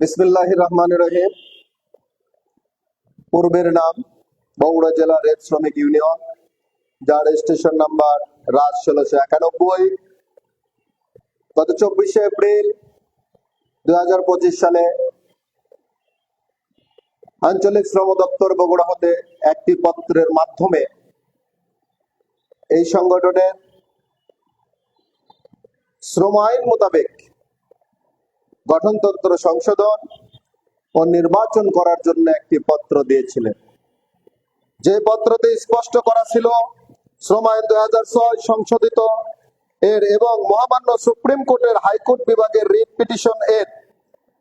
বিসমিল্লাহ রহমান রহিম। পূর্বের নাম বগুড়া জেলা রেল শ্রমিক ইউনিয়ন, যার রেজিস্ট্রেশন নাম্বার রাজ ষোলোশো একানব্বই। গত চব্বিশে এপ্রিল দুই সালে আঞ্চলিক শ্রম দপ্তর বগুড়া হতে একটি পত্রের মাধ্যমে এই সংগঠনের শ্রম আইন মোতাবেক গঠনতন্ত্র সংশোধন ও নির্বাচন করার জন্য একটি পত্র দিয়েছিলেন। যে পত্রতে স্পষ্ট করা ছিল শ্রম আইন দুই হাজার ছয় সংশোধিত এর এবং মহামান্য সুপ্রিম কোর্টের হাইকোর্ট বিভাগের রিট পিটিশন এর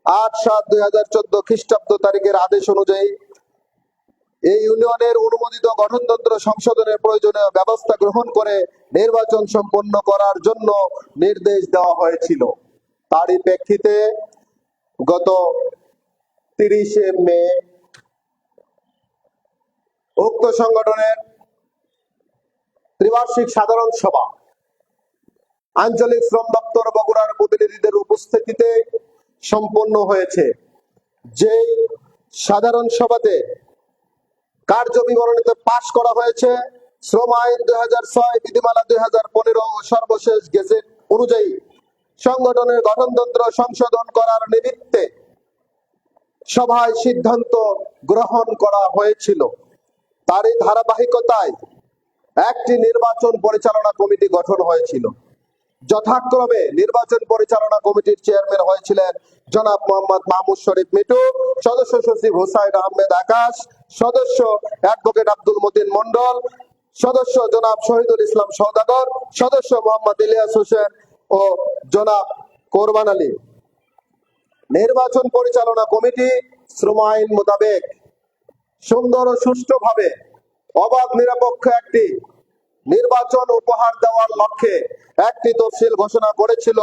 আট সাত দুই হাজার চোদ্দ খ্রিস্টাব্দ তারিখের আদেশ অনুযায়ী এই ইউনিয়নের অনুমোদিত গঠনতন্ত্র সংশোধনের প্রয়োজনীয় ব্যবস্থা গ্রহণ করে নির্বাচন সম্পন্ন করার জন্য নির্দেশ দেওয়া হয়েছিল। তারই প্রেক্ষিতে গত তিরিশে মে উক্ত সংগঠনের ত্রিবার্ষিক সাধারণ সভা, আঞ্চলিক শ্রম দপ্তর বগুড়ার প্রতিনিধিদের উপস্থিতিতে সম্পন্ন হয়েছে। যেই সাধারণ সভাতে কার্য বিবরণীতে পাশ করা হয়েছে, শ্রম আইন দুই হাজার ছয়, বিধিমালা দুই হাজার পনেরো সর্বশেষ গেজেট অনুযায়ী সংগঠনের গঠনতন্ত্র সংশোধন করার নিমিত্তে সভায় সিদ্ধান্ত গ্রহণ করা হয়েছিল। তারই ধারাবাহিকতায় একটি নির্বাচন পরিচালনা কমিটি গঠন হয়েছিল। যথাক্রমে নির্বাচন পরিচালনা কমিটির চেয়ারম্যান হয়েছিলেন জনাব মোহাম্মদ মাহমুদ শরীফ মিটু সদস্য সচিব হুসাইন আহমেদ আকাশ, সদস্য অ্যাডভোকেট আব্দুল মতিন মন্ডল সদস্য জনাব শহীদুল ইসলাম সৌদাগর সদস্য মোহাম্মদ ইলিয়াস হোসেন ও জনাব কোরবান আলী। নির্বাচন পরিচালনা কমিটি শ্রম আইন মোতাবেক সুন্দর ও সুষ্ঠুভাবে অবাধ নিরপেক্ষ একটি নির্বাচন উপহার দেওয়ার লক্ষ্যে একটি তফসিল ঘোষণা করেছিল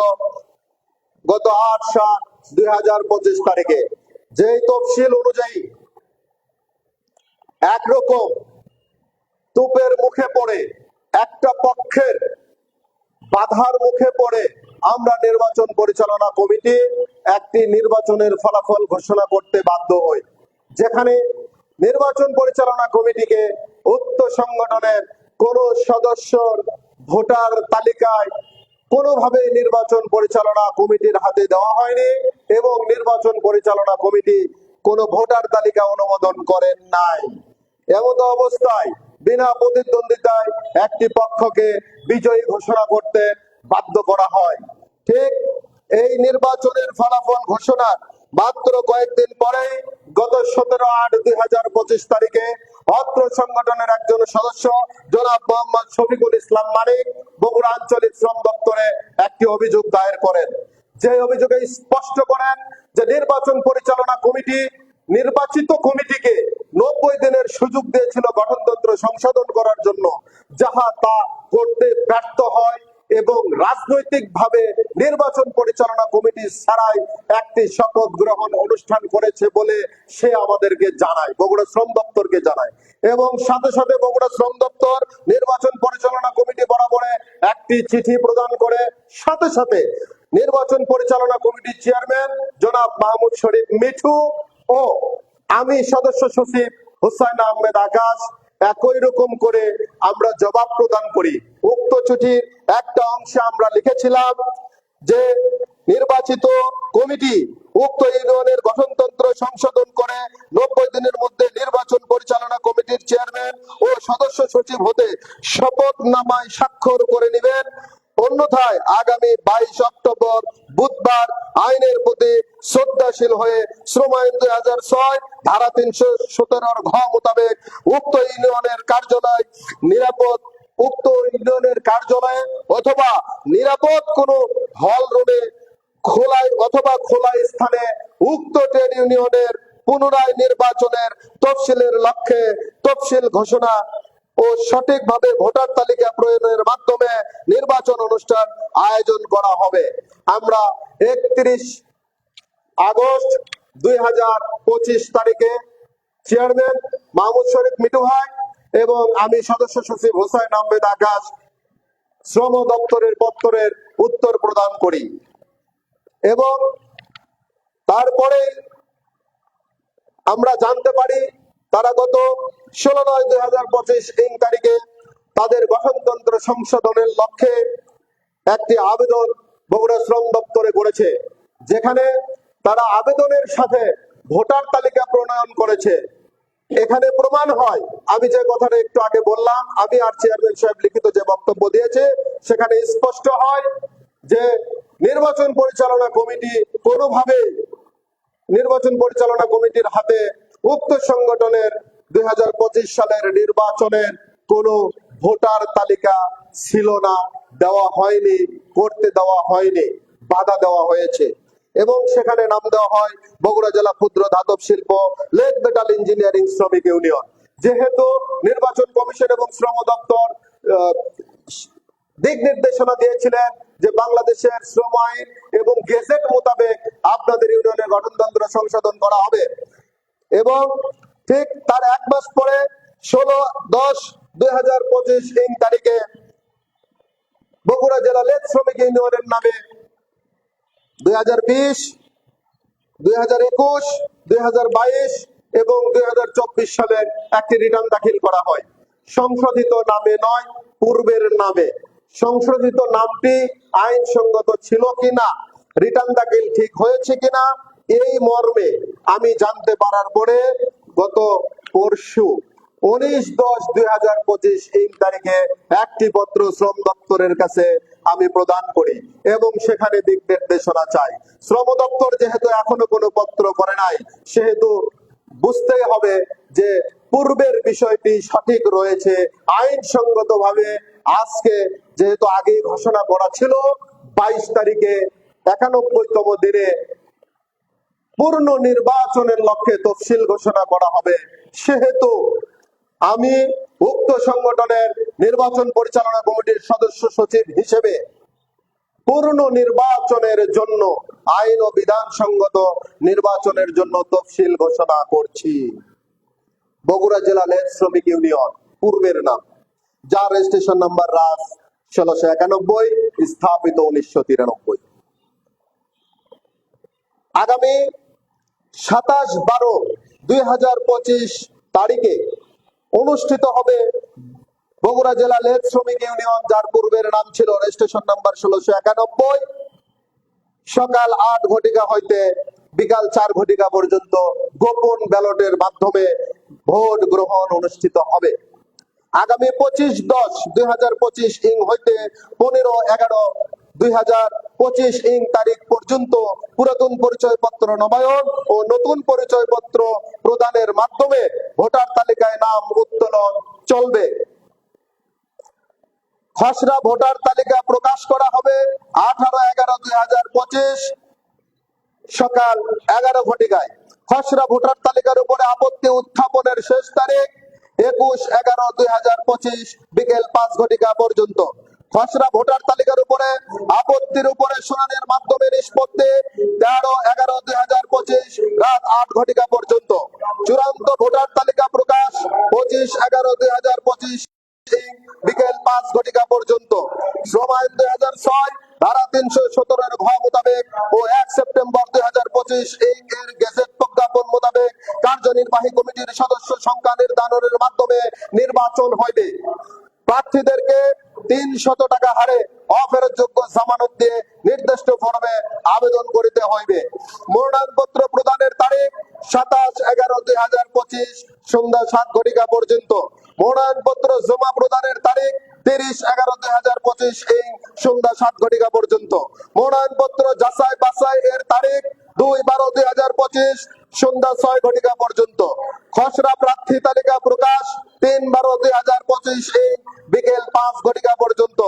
গত আট সাত দুই হাজার পঁচিশ তারিখে। যেই তফসিল অনুযায়ী একরকম তুপের মুখে পড়ে একটা পক্ষের বাধার মুখে পড়ে আমরা নির্বাচন পরিচালনা কমিটি একটি নির্বাচনের ফলাফল ঘোষণা করতে বাধ্য হই। যেখানে নির্বাচন পরিচালনা কমিটিকে উক্ত সংগঠনের কোন সদস্যর ভোটার তালিকায় কোনোভাবে নির্বাচন পরিচালনা কমিটির হাতে দেওয়া হয়নি এবং নির্বাচন পরিচালনা কমিটি কোনো ভোটার তালিকা অনুমোদন করেন নাই। এমত অবস্থায় বিনা প্রতিদ্বন্দ্বিতায় একটি পক্ষকে বিজয়ী ঘোষণা করতে বাধ্য করা হয়। ঠিক এই নির্বাচনের ফলাফল ঘোষণার মাত্র কয়েকদিন পরে গত সতেরো আট দুই হাজার পঁচিশ তারিখে অত্র সংগঠনের একজন সদস্য, জনাব মোহাম্মদ শফিকুল ইসলাম মানিক, বগুড়া আঞ্চলিক শ্রম দপ্তরে একটি অভিযোগ দায়ের করেন। যে অভিযোগে স্পষ্ট করেন যে নির্বাচন পরিচালনা কমিটি নির্বাচিত কমিটিকে নব্বই দিনের সুযোগ দিয়েছিল গঠনতন্ত্র সংশোধন করার জন্য, যাহা তা করতে ব্যর্থ হয় এবং রাজনৈতিক ভাবে নির্বাচন পরিচালনা কমিটি ছাড়াই একটি শপথ গ্রহণ অনুষ্ঠান করেছে বলে সে আমাদেরকে জানায়, বগুড়া শ্রম দপ্তরকে জানায়। এবং সাথে সাথে বগুড়া শ্রম দপ্তর নির্বাচন পরিচালনা কমিটি বরাবরে একটি চিঠি প্রদান করে, সাথে সাথে নির্বাচন পরিচালনা কমিটির চেয়ারম্যান জনাব মাহমুদ শরীফ মিঠু ও আমি সদস্য সচিব হুসাইন আহমেদ আকাশ, একই রকম করে আমরা জবাব প্রদান করি। উক্ত চিঠির একটা অংশে আমরা লিখেছিলাম যে, নির্বাচিত কমিটি উক্ত ইউনিয়নের গঠনতন্ত্র সংশোধন করে নব্বই দিনের মধ্যে নির্বাচন পরিচালনা কমিটির চেয়ারম্যান ও সদস্য সচিব হতে শপথ নামায় স্বাক্ষর করে নেবেন। অন্যথায় আগামী বাইশ অক্টোবর বুধবার আইনের প্রতি শ্রদ্ধাশীল হয়ে শ্রম আইন দুই হাজার ছয়, ধারা তিনশো সতেরোর ঘ মোতাবেক উক্ত ইউনিয়নের কার্যালয় নিরাপদ, উক্ত ইউনিয়নের কার্যালয়ে অথবা নিরাপদ কোনো হল রোডে খোলায় অথবা খোলা স্থানে উক্ত ট্রেড ইউনিয়নের পুনরায় নির্বাচনের তফসিলের লক্ষ্যে তফসিল ঘোষণা ও সঠিকভাবে ভোটার তালিকা প্রয়োগের মাধ্যমে নির্বাচন অনুষ্ঠান আয়োজন করা হবে। আমরা একত্রিশ আগস্ট দুই হাজার পঁচিশ তারিখে চেয়ারম্যান মাহমুদ শরীফ মিটু ভাই এবং আমি সদস্য সচিব হোসাইন আহমেদ আকাশ শ্রম দপ্তরের পত্তরের উত্তর প্রদান করি। এবং তারপরে আমরা জানতে পারি তারা গত ষোলো নয় দুই হাজার পঁচিশ ইং তারিখে তাদের গঠনতন্ত্র সংশোধনের লক্ষ্যে একটি আবেদন বগুড়া শ্রম দপ্তরে করেছে, যেখানে তারা আবেদনের সাথে ভোটার তালিকা প্রণয়ন করেছে। এখানে প্রমাণ হয়, আমি যে কথাটা একটু আগে বললাম, আমি আর চেয়ারম্যান সাহেব লিখিত যে বক্তব্য দিয়েছে, সেখানে স্পষ্ট হয় যে নির্বাচন পরিচালনা কমিটি কোনোভাবেই নির্বাচন পরিচালনা কমিটির হাতে উক্ত সংগঠনের দুই হাজার পঁচিশ সালের নির্বাচনের কোনো ভোটার তালিকা ছিল না, দেওয়া হয়নি করতে দেওয়া হয়নি, বাধা দেওয়া হয়েছে। এবং সেখানে নাম দেওয়া হয় বগুড়া জেলা ক্ষুদ্র ধাতব শিল্প লেক মেটাল ইঞ্জিনিয়ারিং শ্রমিক ইউনিয়ন। যেহেতু নির্বাচন কমিশন এবং শ্রম দপ্তর দিক নির্দেশনা দিয়েছিলেন যে বাংলাদেশের শ্রম আইন এবং গেজেট মোতাবেক আপনাদের ইউনিয়নের গঠনতন্ত্র সংশোধন করা হবে। এবং ঠিক তার এক মাস পরে ষোলো দশ দুই হাজার পঁচিশ ইং তারিখে বগুড়া জেলা লেদ শ্রমিক ইউনিয়নের নামে দুই হাজার বিশ, দুই হাজার একুশ, দুই হাজার বাইশ এবং দুই হাজার চব্বিশ সালের একটি রিটার্ন দাখিল করা হয়। সংশোধিত নামে নয়, পূর্বের নামে। সংশোধিত নামটি আইনসঙ্গত ছিল কিনা, রিটার্ন দাখিল ঠিক হয়েছে কিনা এই মর্মে আমি জানতে পারার পরে গত পরশু উনিশ দশ দুই হাজার পঁচিশ এই তারিখে একটি পত্র শ্রম দপ্তরের কাছে আমি প্রদান করি এবং সেখানে দিক নির্দেশনা চাই। শ্রম দপ্তর যেহেতু এখনও কোনো পত্র করে নাই, সেহেতু বুঝতেই হবে যে পূর্বের বিষয়টি সঠিক রয়েছে। আইনসঙ্গত ভাবে আজকে যেহেতু আগেই ঘোষণা করা ছিল, বাইশ তারিখে একানব্বইতম দিনে পূর্ণ নির্বাচনের লক্ষ্যে তফসিল ঘোষণা করা হবে। সেহেতু আমি উক্ত সংগঠনের নির্বাচন পরিচালনা কমিটির সদস্য সচিব হিসেবে পূর্ণ নির্বাচনের জন্য আইন ও বিধান সঙ্গত নির্বাচনের জন্য তফসিল ঘোষণা করছি। বগুড়া জেলা লেদ শ্রমিক ইউনিয়ন, পূর্বের নাম, যার রেজিস্ট্রেশন নাম্বার রাস ষোলোশো একানব্বই, স্থাপিত উনিশশো তিরানব্বই। আগামী সাতাশ বারো দুই তারিখে অনুষ্ঠিত হবে বগুড়া জেলা লেদ শ্রমিক ইউনিয়ন, যার পূর্বের নাম ছিল রেজিস্ট্রেশন নাম্বার ষোলোশো একানব্বই। সকাল আট ঘটিকা হইতে বিকাল চার ঘটিকা পর্যন্ত গোপন ব্যালটের মাধ্যমে ভোট গ্রহণ অনুষ্ঠিত হবে। আগামী পঁচিশ দশ দুই হাজার পঁচিশ ইং হইতে পনেরো এগারো দুই হাজার পঁচিশ ইং তারিখ পর্যন্ত পুরাতন পরিচয়পত্র নবায়ন ও নতুন পরিচয়পত্র প্রদানের মাধ্যমে ভোটার তালিকায় নাম উত্তোলন চলবে। খসড়া ভোটার তালিকা প্রকাশ করা হবে আঠারো এগারো দুই হাজার পঁচিশ সকাল এগারো ঘটিকায়। খসড়া ভোটার তালিকার উপরে আপত্তি উত্থাপনের শেষ তারিখ একুশ এগারো দুই হাজার পঁচিশ বিকেল পাঁচ ঘটিকা পর্যন্ত। খসড়া ভোটার তালিকার উপরে, আপত্তির উপরে শুনানির মাধ্যমে নিষ্পত্তি, তেরো, এগারো দুই হাজার পঁচিশ, রাত আট ঘটিকা পর্যন্ত। চূড়ান্ত ভোটার তালিকা প্রকাশ পঁচিশ, এগারো দুই হাজার পঁচিশ, বিকেল পাঁচ ঘটিকা পর্যন্ত। শ্রম আইন দুই হাজার ছয়, ধারা তিনশো সতেরোর ঘ মোতাবেক ও এক সেপ্টেম্বর দুই হাজার পঁচিশ এই এর গেজেট প্রজ্ঞাপন মোতাবেক কার্যনির্বাহী কমিটির সদস্য সংখ্যা নির্ধারণের মাধ্যমে নির্বাচন হইবে। প্রার্থীদেরকে তিন শত টাকা হারে অফেরতযোগ্য জামানত দিয়ে নির্দিষ্ট ফর্মে আবেদন করিতে হইবে। মনোনয়নপত্র প্রদানের তারিখ সাতাশ এগারো দুই হাজার পঁচিশ সন্ধ্যা সাত ঘটিকা পর্যন্ত। মনোনয়নপত্র জমা প্রদানের তারিখ তিরিশ এগারো দুই হাজার পঁচিশ এই সন্ধ্যা সাত ঘটিকা পর্যন্ত। মনোনয়নপত্র যাচাই বাছাই এর তারিখ দুই বারো দুই হাজার পঁচিশ সন্ধ্যা ছয় ঘটিকা পর্যন্ত। খসড়া প্রার্থী তালিকা প্রকাশ তিন বারো দুই হাজার পঁচিশ এই বিকেল পাঁচ ঘটিকা পর্যন্ত।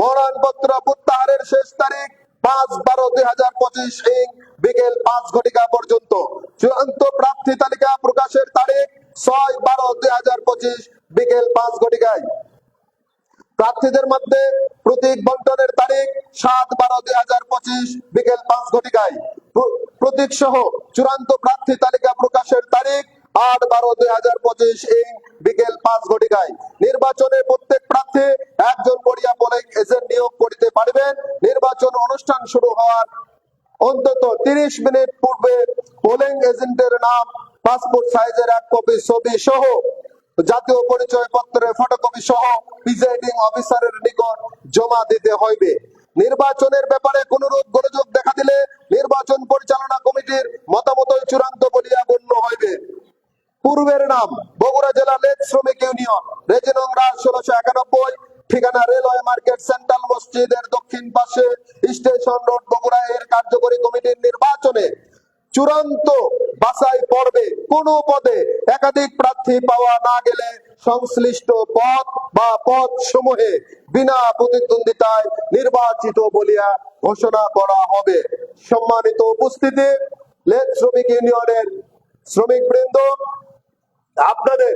মনোনয়নপত্র প্রত্যাহারের শেষ তারিখ পাঁচ বারো দুই হাজার পঁচিশ ইং বিকেল পাঁচ ঘটিকা পর্যন্ত। চূড়ান্ত প্রার্থী তালিকা প্রকাশের তারিখ ছয় বারো দুই হাজার পঁচিশ বিকেল পাঁচ ঘটিকায়। প্রার্থীদের মধ্যে প্রতীক বন্টনের তারিখ সাত বারো দুই হাজার পঁচিশ, বিকেল পাঁচ ঘটিকায়। প্রতীক সহ চূড়ান্ত প্রার্থী তালিকা প্রকাশের তারিখ আট বারো দুই হাজার পঁচিশ ইং বিকেল পাঁচ ঘটিকায়। নির্বাচনে প্রত্যেক প্রার্থী একজন বড়িয়া পোলিং এজেন্ট নিয়োগ করিতে পারবেন। নির্বাচন অনুষ্ঠান শুরু হওয়ার অন্তত তিরিশ মিনিট পূর্বে পোলিং এজেন্টের নাম পাসপোর্ট সাইজের এক কপি ছবি সহ জাতীয় পরিচয় পত্রের ফটোকপি সহ প্রিজাইডিং অফিসারের নিকট জমা দিতে হইবে। নির্বাচনের ব্যাপারে কোনরূপ গোলযোগ দেখা দিলে নির্বাচন পরিচালনা কমিটির মতামতই চূড়ান্ত বলিয়া গণ্য হইবে। পূর্বের নাম, বগুড়া জেলা লেক শ্রমিক ইউনিয়ন, রেজিনং রাজ ষোলোশো একানব্বই, ঠিকানা রেলওয়ে মার্কেট সেন্ট্রাল মসজিদের দক্ষিণ পাশে স্টেশন রোড বগুড়া এর কার্যকরী কমিটির নির্বাচনে চূড়ান্ত বাছাই পর্বে কোন পদে একাধিক প্রার্থী পাওয়া না গেলে সংশ্লিষ্ট পদ বা পদ সমূহে বিনা প্রতিদ্বন্দ্বিতায় নির্বাচিত বলিয়া ঘোষণা করা হবে। সম্মানিত উপস্থিতি, লেট শ্রমিক ইউনিয়নের শ্রমিক বৃন্দ আপনাদের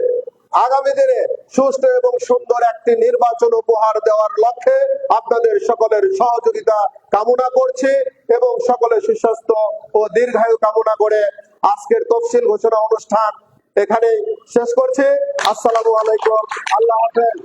আগামী দিনে সুস্থ এবং সুন্দর একটি নির্বাচন উপহার দেওয়ার লক্ষ্যে আপনাদের সকলের সহযোগিতা কামনা করছি এবং সকলের সুস্বাস্থ্য ও দীর্ঘায়ু কামনা করে আজকের তফসিল ঘোষণা অনুষ্ঠান এখানে শেষ করছি। আসসালামু আলাইকুম। আল্লাহ হাফেজ।